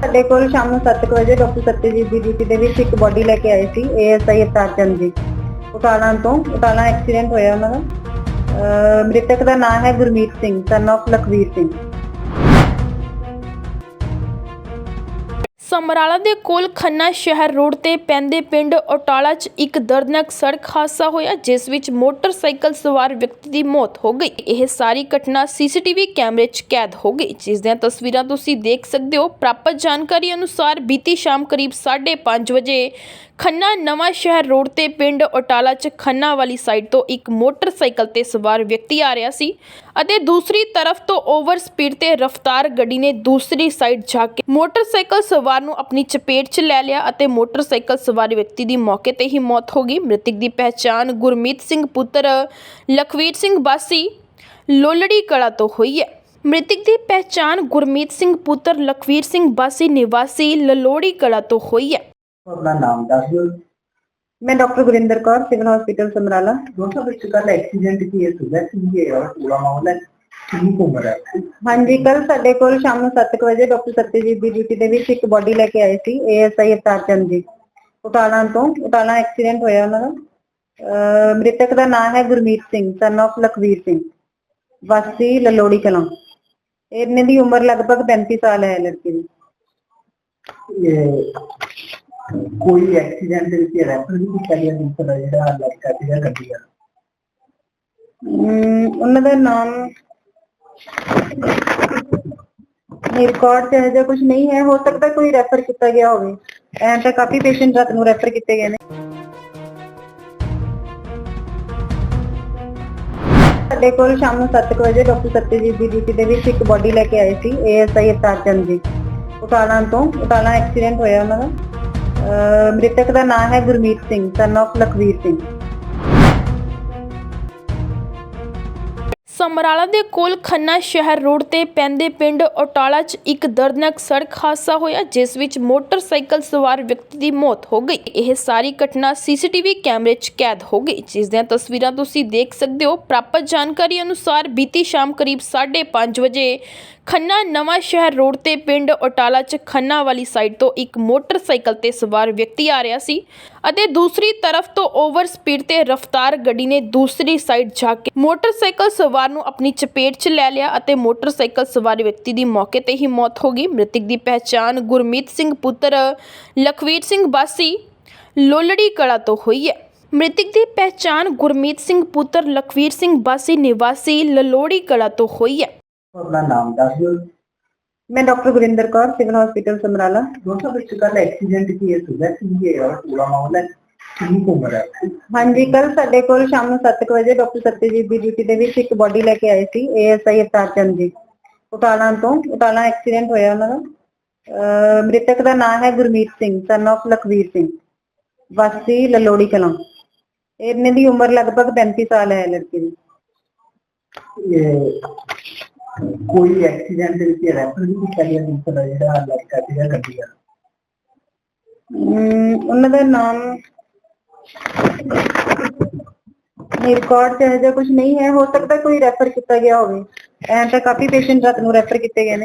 ਸਾਡੇ ਕੋਲ ਸ਼ਾਮ ਨੂੰ 7 ਵਜੇ ਡਾਕਟਰ ਸਤਿਜੀਤ ਦੀ ਡਿਊਟੀ ਦੇ ਵਿੱਚ ਇੱਕ ਬੋਡੀ ਲੈ ਕੇ ਆਏ ਸੀ ਏਐਸਆਈ ਅਵਤਾਰ ਚੰਦ ਜੀ। ਉਟਾਲਾ ਤੋਂ ਉਟਾਲਾ ਐਕਸੀਡੈਂਟ ਹੋਇਆ ਉਹਨਾਂ ਦਾ। ਅਹ ਮ੍ਰਿਤਕ ਦਾ ਨਾਮ ਹੈ ਗੁਰਮੀਤ ਸਿੰਘ ਸਨ ਆਫ ਲਖਵੀਰ ਸਿੰਘ। ਸਮਰਾਲਾ ਦੇ ਕੋਲ ਖੰਨਾ ਸ਼ਹਿਰ ਰੋਡ ਤੇ ਪੈਂਦੇ ਪਿੰਡ ਓਟਾਲਾ 'ਚ ਇੱਕ ਦਰਦਨਾਕ ਸੜਕ ਹਾਦਸਾ ਹੋਇਆ, ਜਿਸ ਵਿੱਚ ਮੋਟਰਸਾਈਕਲ ਸਵਾਰ ਵਿਅਕਤੀ ਦੀ ਮੌਤ ਹੋ ਗਈ। ਇਹ ਸਾਰੀ ਘਟਨਾ ਸੀਸੀਟੀਵੀ ਕੈਮਰੇ 'ਚ ਕੈਦ ਹੋ ਗਈ। ਜਿਸ ਦੀਆਂ ਤਸਵੀਰਾਂ ਤੁਸੀਂ ਦੇਖ ਸਕਦੇ ਹੋ। ਪ੍ਰਾਪਤ ਜਾਣਕਾਰੀ ਅਨੁਸਾਰ ਬੀਤੀ ਸ਼ਾਮ ਕਰੀਬ 5:30 ਵਜੇ ਖੰਨਾ ਨਵਾਂ ਸ਼ਹਿਰ ਰੋਡ ਤੇ ਪਿੰਡ ਓਟਾਲਾ 'ਚ ਖੰਨਾ ਵਾਲੀ ਸਾਈਡ ਤੋਂ ਇੱਕ ਮੋਟਰਸਾਈਕਲ ਤੇ ਸਵਾਰ ਵਿਅਕਤੀ ਆ ਰਿਹਾ ਸੀ ਅਤੇ ਦੂਸਰੀ ਤਰਫ ਤੋਂ ਓਵਰ ਸਪੀਡ ਤੇ ਰਫ਼ਤਾਰ ਗੱਡੀ ਨੇ ਦੂਸਰੀ ਸਾਈਡ ਜਾ ਕੇ ਮੋਟਰਸਾਈਕਲ ਸਵਾਰ ਨੂੰ ਆਪਣੀ ਚਪੇਟ 'ਚ ਲੈ ਲਿਆ ਅਤੇ ਮੋਟਰਸਾਈਕਲ ਸਵਾਰ ਵਿਅਕਤੀ ਦੀ ਮੌਕੇ ਤੇ ਹੀ ਮੌਤ ਹੋ ਗਈ। ਮ੍ਰਿਤਕ ਦੀ ਪਹਿਚਾਣ ਗੁਰਮੀਤ ਸਿੰਘ ਪੁੱਤਰ ਲਖਵੀਰ ਸਿੰਘ ਬਾਸੀ ਲੋਲੜੀ ਕਲਾ ਤੋਂ ਹੋਈ ਹੈ। ਮ੍ਰਿਤਕ ਦੀ ਪਹਿਚਾਣ ਗੁਰਮੀਤ ਸਿੰਘ ਪੁੱਤਰ ਲਖਵੀਰ ਸਿੰਘ ਬਾਸੀ ਨਿਵਾਸੀ ਲਲੋੜੀ ਕਲਾ ਤੋਂ ਹੋਈ ਹੈ। ਆਪਣਾ ਨਾਮ ਦੱਸ ਦਿਓ ਮੈਂ doctor Gurinder Kaur civil hospital Samrala ਦੋਸਤੋ ਵਿੱਚ ਕੱਲ ਐਕਸੀਡੈਂਟ ਕੇਸ ਹੋਇਆ ਸੀ ਇਹ ਔਰ ਪੂਰਾ ਮਾਮਲਾ ਕਿੰਨੀ ਕੁ ਉਮਰ ਹੈ ਹਾਂਜੀ ਕੱਲ ਸਾਡੇ ਕੋਲ ਸ਼ਾਮ ਨੂੰ 7 ਵਜੇ ਡਾਕਟਰ ਸਤਿਜੀਤ ਦੀ ਡਿਊਟੀ ਦੇ ਵਿੱਚ ਇੱਕ ਬੋਡੀ ਲੈ ਕੇ ਆਏ ਸੀ ਏਐਸਆਈ ਅਵਤਾਰ ਚੰਦ ਜੀ। ਉਟਾਲਾ ਤੋਂ ਉਟਾਲਾ ਐਕਸੀਡੈਂਟ ਹੋਇਆ ਉਹਨਾਂ ਦਾ। ਅਹ ਮ੍ਰਿਤਕ ਦਾ ਨਾਮ ਹੈ ਗੁਰਮੀਤ ਸਿੰਘ son of ਲਖਵੀਰ ਸਿੰਘ ਵਾਸੀ ਲਲੋੜੀ ਕਲਾਂ। ਇਹਨਾਂ ਦੀ ਉਮਰ ਲਗਭਗ 35 ਸਾਲ ਹੈ ਲੜਕੀ ਦੀ। ਇਹ ਕੋਈ ਐਕਸੀਡੈਂਟ ਦੇ ਵਿੱਚ ਰੈਫਰ ਵੀ ਕੀਤਾ ਗਿਆ ਦੂਸਰਾ ਜਿਹੜਾ ਲੜਕਾ ਸੀਗਾ ਗੱਡੀ ਦਾ? ਅਮ, ਉਹਨਾਂ ਦਾ ਨਾਮ ਰਿਕਾਰਡ ਤੇ ਅਜੇ ਕੁਝ ਨਹੀਂ ਹੈ ਹੋ ਸਕਦਾ ਕੋਈ ਰੈਫਰ ਕੀਤਾ ਗਿਆ ਹੋਵੇ। ਐਂ ਤਾਂ ਕਾਫੀ ਪੇਸ਼ੈਂਟ ਰਾਤ ਨੂੰ ਰੈਫਰ ਕੀਤੇ ਗਏ ਨੇ। ਸਾਡੇ ਕੋਲ ਸ਼ਾਮ ਨੂੰ 7 ਵਜੇ ਡਾਕਟਰ ਸਤਿਜੀਤ ਦੀ ਡਿਊਟੀ ਦੇ ਵਿੱਚ ਇੱਕ ਬੋਡੀ ਲੈ ਕੇ ਆਏ ਸੀ ਏਐਸਆਈ ਅਵਤਾਰ ਚੰਦ ਜੀ ਉਟਾਲਾ ਤੋਂ ਉਟਾਲਾ ਐਕਸੀਡੈਂਟ ਹੋਇਆ ਉਹਨਾਂ ਦਾ। ਮ੍ਰਿਤਕ ਦਾ ਨਾਮ ਹੈ ਗੁਰਮੀਤ ਸਿੰਘ ਸਨ of ਲਖਵੀਰ ਸਿੰਘ। ਸਮਰਾਲਾ ਦੇ ਕੋਲ ਖੰਨਾ ਸ਼ਹਿਰ ਰੋਡ ਤੇ ਪੈਂਦੇ ਪਿੰਡ ਓਟਾਲਾ 'ਚ ਇੱਕ ਦਰਦਨਾਕ ਸੜਕ ਹਾਦਸਾ ਹੋਇਆ, ਜਿਸ ਵਿੱਚ ਮੋਟਰਸਾਈਕਲ ਸਵਾਰ ਵਿਅਕਤੀ ਦੀ ਮੌਤ ਹੋ ਗਈ। ਇਹ ਸਾਰੀ ਘਟਨਾ ਸੀਸੀਟੀਵੀ ਕੈਮਰੇ 'ਚ ਕੈਦ ਹੋ ਗਈ। ਜਿਸ ਦੀਆਂ ਤਸਵੀਰਾਂ ਤੁਸੀਂ ਦੇਖ ਸਕਦੇ ਹੋ। ਪ੍ਰਾਪਤ ਜਾਣਕਾਰੀ ਅਨੁਸਾਰ ਬੀਤੀ ਸ਼ਾਮ ਕਰੀਬ 5:30 ਵਜੇ ਖੰਨਾ ਨਵਾਂ ਸ਼ਹਿਰ ਰੋਡ ਤੇ ਪਿੰਡ ਓਟਾਲਾ 'ਚ ਖੰਨਾ ਵਾਲੀ ਸਾਈਡ ਤੋਂ ਇੱਕ ਮੋਟਰਸਾਈਕਲ ਤੇ ਸਵਾਰ ਵਿਅਕਤੀ ਆ ਰਿਹਾ ਸੀ ਅਤੇ ਦੂਸਰੀ ਤਰਫ ਤੋਂ ਓਵਰ ਸਪੀਡ ਤੇ ਰਫ਼ਤਾਰ ਗੱਡੀ ਨੇ ਦੂਸਰੀ ਸਾਈਡ ਜਾ ਕੇ ਮੋਟਰਸਾਈਕਲ ਸਵਾਰ ਨੂੰ ਆਪਣੀ ਚਪੇਟ 'ਚ ਲੈ ਲਿਆ ਅਤੇ ਮੋਟਰਸਾਈਕਲ ਸਵਾਰ ਵਿਅਕਤੀ ਦੀ ਮੌਕੇ ਤੇ ਹੀ ਮੌਤ ਹੋ ਗਈ। ਮ੍ਰਿਤਕ ਦੀ ਪਹਿਚਾਣ ਗੁਰਮੀਤ ਸਿੰਘ ਪੁੱਤਰ ਲਖਵੀਰ ਸਿੰਘ ਬਾਸੀ ਲੋਲੜੀ ਕਲਾ ਤੋਂ ਹੋਈ ਹੈ। ਮ੍ਰਿਤਕ ਦੀ ਪਹਿਚਾਣ ਗੁਰਮੀਤ ਸਿੰਘ ਪੁੱਤਰ ਲਖਵੀਰ ਸਿੰਘ ਬਾਸੀ ਨਿਵਾਸੀ ਲਲੋੜੀ ਕਲਾ ਤੋਂ ਹੋਈ ਹੈ। ਆਪਣਾ ਨਾਮ ਦੱਸ ਦਿਓ। ਮੈਂ doctor Gurinder Kaur civil hospital Samrala. ਦੋਸਤੋ ਵਿੱਚ ਕੱਲ ਐਕਸੀਡੈਂਟ ਕੇਸ ਹੋਇਆ ਸੀ ਇਹ ਔਰ ਪੂਰਾ ਮਾਮਲਾ ਕਿੰਨੀ ਉਮਰ ਹੈ। ਹਾਂਜੀ ਕੱਲ ਸਾਡੇ ਕੋਲ ਸ਼ਾਮ ਨੂੰ 7 ਵਜੇ ਡਾਕਟਰ ਸਤਿਜੀਤ ਦੀ ਡਿਊਟੀ ਦੇ ਵਿੱਚ ਇੱਕ ਬੋਡੀ ਲੈ ਕੇ ਆਏ ਸੀ ਏਐਸਆਈ ਅਵਤਾਰ ਚੰਦ ਜੀ ਉਟਾਲਾ ਤੋਂ ਉਟਾਲਾ ਐਕਸੀਡੈਂਟ ਹੋਇਆ ਉਹਨਾਂ ਦਾ। ਮ੍ਰਿਤਕ ਦਾ ਨਾਮ ਹੈ ਗੁਰਮੀਤ ਸਿੰਘ son of ਲਖਵੀਰ ਸਿੰਘ ਵਾਸੀ ਲਲੋੜੀ ਕਲਾਂ। ਇਹਨਾਂ ਦੀ ਉਮਰ ਲਗਭਗ 35 ਸਾਲ ਹੈ ਲੜਕੀ ਦੀ। ਕੋਈ ਐਕਸੀਡੈਂਟ ਦੇ ਵਿੱਚ ਰੈਫਰ ਵੀ ਕੀਤਾ ਗਿਆ ਦੂਸਰਾ ਜਿਹੜਾ ਲੜਕਾ ਸੀਗਾ ਗੱਡੀ ਦਾ ਉਹਨਾਂ ਦਾ ਨਾਮ ਰਿਕਾਰਡ ਤੇ ਅਜੇ ਕੁਝ ਨਹੀਂ ਹੈ, ਹੋ ਸਕਦਾ ਕੋਈ ਰੈਫਰ ਕੀਤਾ ਗਿਆ ਹੋਵੇ। ਐਂ ਤਾਂ ਕਾਫੀ ਪੇਸ਼ੈਂਟ ਰਾਤ ਨੂੰ ਰੈਫਰ ਕੀਤੇ ਗਏ ਨੇ।